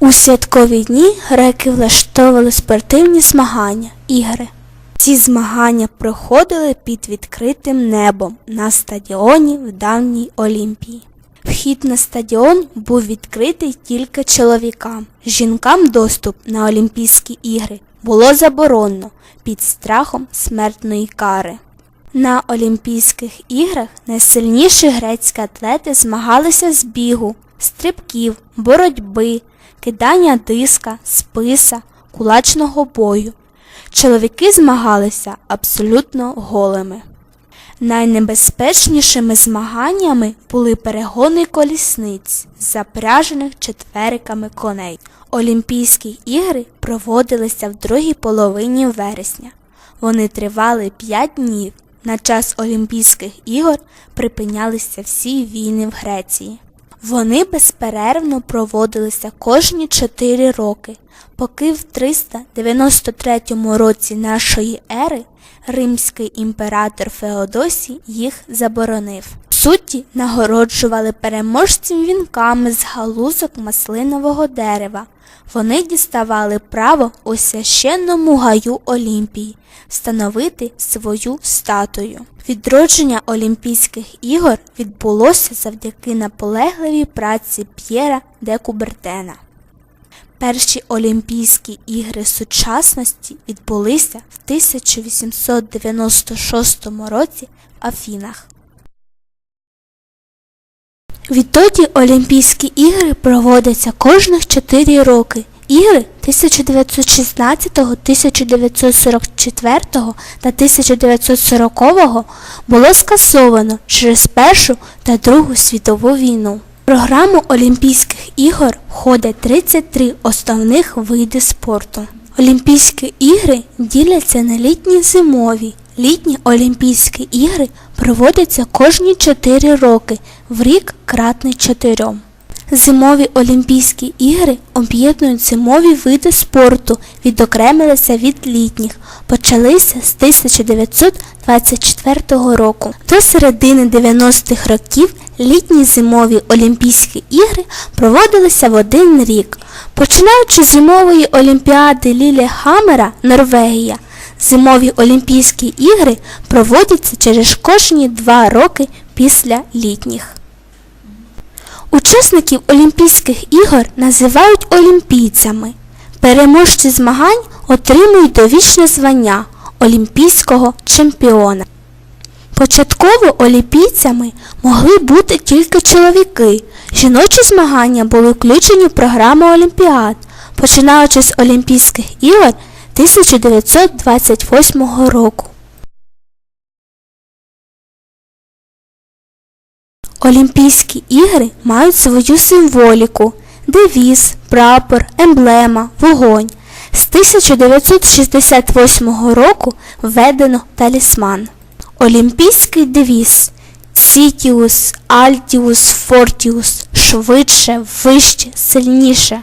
У святкові дні греки влаштовували спортивні змагання, ігри. Ці змагання проходили під відкритим небом на стадіоні в давній Олімпії. Вхід на стадіон був відкритий тільки чоловікам. Жінкам доступ на Олімпійські ігри було заборонено під страхом смертної кари. На Олімпійських іграх найсильніші грецькі атлети змагалися з бігу, стрибків, боротьби, кидання диска, списа, кулачного бою. Чоловіки змагалися абсолютно голими. Найнебезпечнішими змаганнями були перегони колісниць, запряжених четвериками коней. Олімпійські ігри проводилися в другій половині вересня. Вони тривали 5 днів. На час Олімпійських ігор припинялися всі війни в Греції. Вони безперервно проводилися кожні 4 роки, поки в 393 році нашої ери римський імператор Феодосій їх заборонив. Судді нагороджували переможців вінками з галузок маслинового дерева. Вони діставали право у священному гаю Олімпії встановити свою статую. Відродження Олімпійських ігор відбулося завдяки наполегливій праці П'єра де Кубертена. Перші Олімпійські ігри сучасності відбулися в 1896 році в Афінах. Відтоді Олімпійські ігри проводяться кожних 4 роки. Ігри 1916, 1944 та 1940 було скасовано через Першу та Другу світову війну. В програму Олімпійських ігор входять 33 основних види спорту. Олімпійські ігри діляться на літні зимові. Літні Олімпійські ігри проводяться кожні 4 роки, в рік кратний 4. Зимові Олімпійські ігри об'єднують зимові види спорту, відокремилися від літніх, почалися з 1924 року. До середини 90-х років літні зимові Олімпійські ігри проводилися в один рік. Починаючи з зимової олімпіади Лілі Хаммера, Норвегія, зимові Олімпійські ігри проводяться через кожні два роки після літніх. Учасників Олімпійських ігор називають олімпійцями. Переможці змагань отримують довічне звання олімпійського чемпіона. Початково олімпійцями могли бути тільки чоловіки. Жіночі змагання були включені в програму Олімпіад, починаючи з Олімпійських ігор 1928 року. Олімпійські ігри мають свою символіку девіз, прапор, емблема, вогонь. З 1968 року введено талісман. Олімпійський девіз Сітіус, Альтіус, Фортіус швидше, вище, сильніше.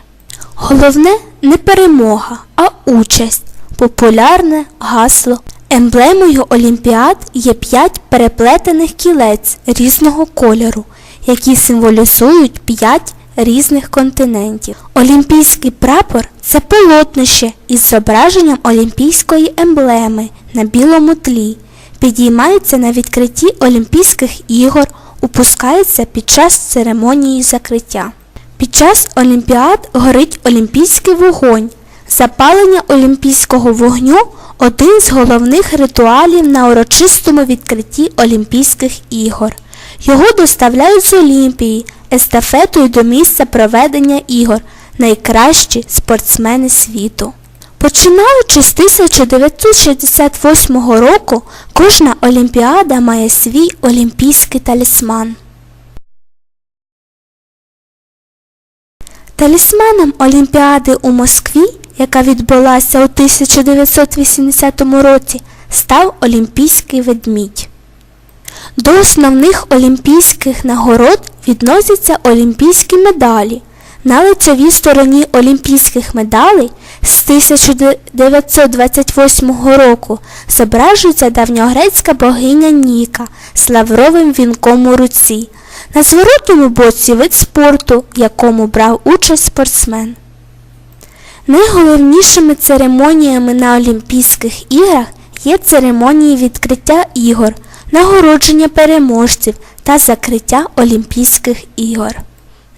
Головне не перемога, а участь. Популярне гасло. Емблемою Олімпіад є п'ять переплетених кілець різного кольору, які символізують п'ять різних континентів. Олімпійський прапор це полотнище із зображенням олімпійської емблеми на білому тлі. Підіймається на відкритті Олімпійських ігор, опускається під час церемонії закриття. Під час Олімпіад горить олімпійський вогонь. Запалення олімпійського вогню один з головних ритуалів на урочистому відкритті Олімпійських ігор. Його доставляють з Олімпії естафетою до місця проведення ігор найкращі спортсмени світу. Починаючи з 1968 року, кожна олімпіада має свій олімпійський талісман. Талісманом Олімпіади у Москві, яка відбулася у 1980 році, став Олімпійський ведмідь. До основних олімпійських нагород відносяться олімпійські медалі. На лицевій стороні олімпійських медалей з 1928 року зображується давньогрецька богиня Ніка з лавровим вінком у руці. На зворотньому боці вид спорту, в якому брав участь спортсмен. Найголовнішими церемоніями на Олімпійських іграх є церемонії відкриття ігор, нагородження переможців та закриття Олімпійських ігор.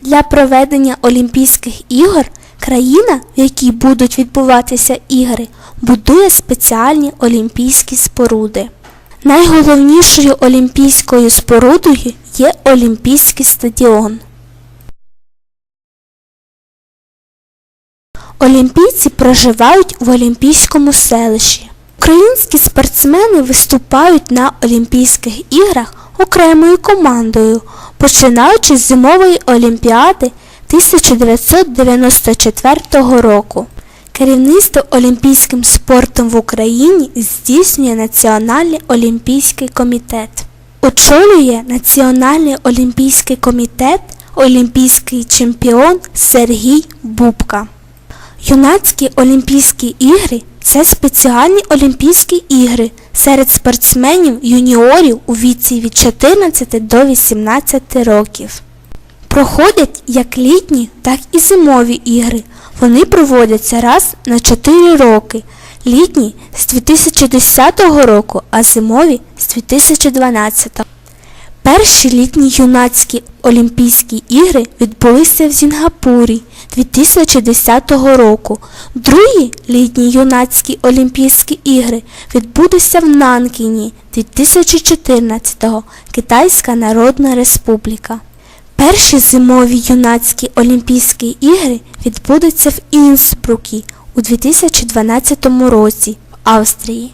Для проведення Олімпійських ігор країна, в якій будуть відбуватися ігри, будує спеціальні олімпійські споруди. Найголовнішою олімпійською спорудою є Олімпійський стадіон. Олімпійці проживають в Олімпійському селищі. Українські спортсмени виступають на Олімпійських іграх окремою командою, починаючи з зимової олімпіади 1994 року. Керівництво олімпійським спортом в Україні здійснює Національний олімпійський комітет. Очолює Національний олімпійський комітет олімпійський чемпіон Сергій Бубка. Юнацькі Олімпійські ігри це спеціальні Олімпійські ігри серед спортсменів юніорів у віці від 14 до 18 років. Проходять як літні, так і зимові ігри. Вони проводяться раз на 4 роки. Літні з 2010 року, а зимові з 2012. Перші літні юнацькі Олімпійські ігри відбулися в Сінгапурі 2010 року. Другі літні юнацькі Олімпійські ігри відбудуться в Нанкіні 2014 Китайська Народна Республіка. Перші зимові юнацькі Олімпійські ігри відбудуться в Інсбрукі у 2012 році в Австрії.